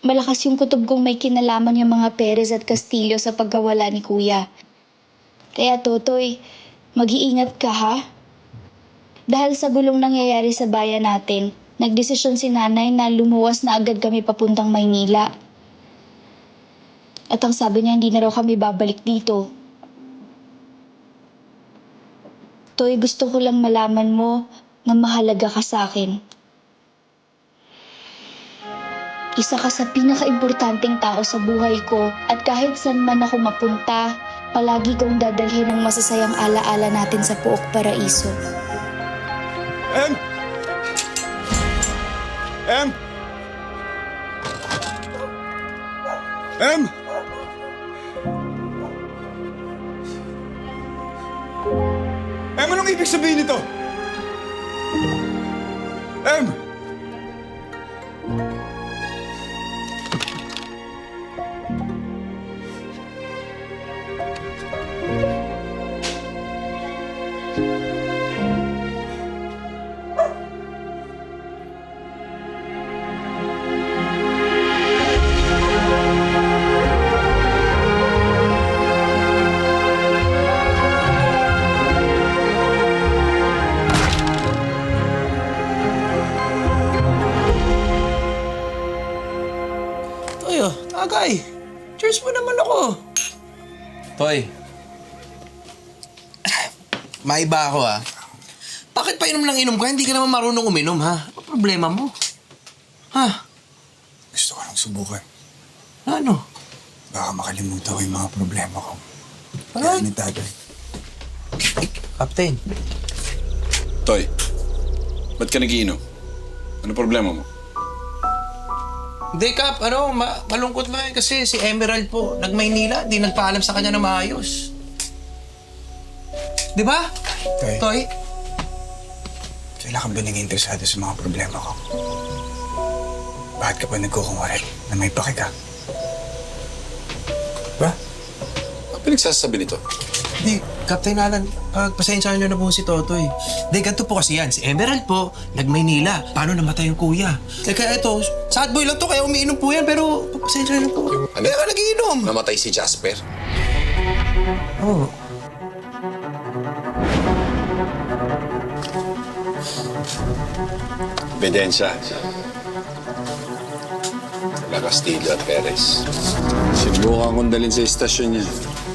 malakas yung kutob kong may kinalaman yung mga Perez at Castillo sa pagkawala ni Kuya. Kaya Totoy, mag-iingat ka ha? Dahil sa gulong nangyayari sa bayan natin, nagdesisyon si nanay na lumuwas na agad kami papuntang Maynila. At ang sabi niya, hindi na raw kami babalik dito. Toy, gusto ko lang malaman mo na mahalaga ka sa akin. Isa ka sa pinaka-importanting tao sa buhay ko at kahit saan man ako mapunta, palagi kong dadalhin ang masasayang alaala natin sa Puok Paraiso. Em! Em! Em! Em, anong ibig sabihin nito? Em! Toy, oh, tagay. Cheers mo naman ako. Toy. Maiba ako ah. Bakit pa inom lang inom ka? Hindi ka naman marunong uminom, ha? Ano problema mo? Ha? Gusto ko lang subukan. Ano? Baka makalimutan ko yung mga problema ko. Aray. Kaya ni tatay. Captain. Toy, ba't ka nagiinom? Ano problema mo? Hindi, Cap. Ano, ma- malungkot lang yan kasi si Emerald po, nag-Maynila, di nagpaalam sa kanya na maayos. Di ba? Tay, Toy? kailan ka ba naging interesado sa mga problema ko? Bakit ka pa nagkukunwari na may paki ka? Ba? Ang pinagsasabi nito? Di, Captain Alan, pagpasensyahan niyo na po si Totoy. Di, ganito po kasi yan. Si Emerald po, nag-Maynila. Paano namatay yung kuya? Eh, kaya ito, sad boy lang to, kaya umiinom po yan, pero pagpasensyahan na po. Ano? Kaya ka nagiinom. Namatay si Jasper. Oo. Oh. Ebidensya. La Castillo at Perez. Sinubukan kong dalhin sa istasyon niya.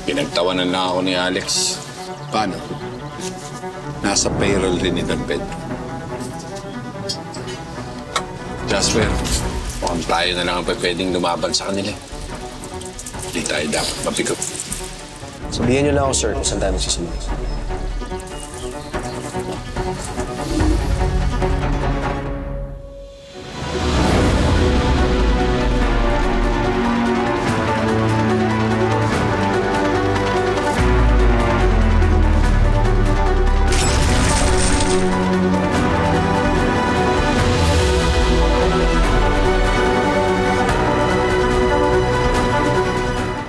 Pinagtawanan lang ako ni Alex. Paano? Nasa payroll rin ni Don Pedro. Jasper, mukhang tayo na lang ang pwedeng lumaban sa kanila. Hindi tayo dapat mapikot. Sabihin niyo lang ako, sir, kung saan tayo magsisimula.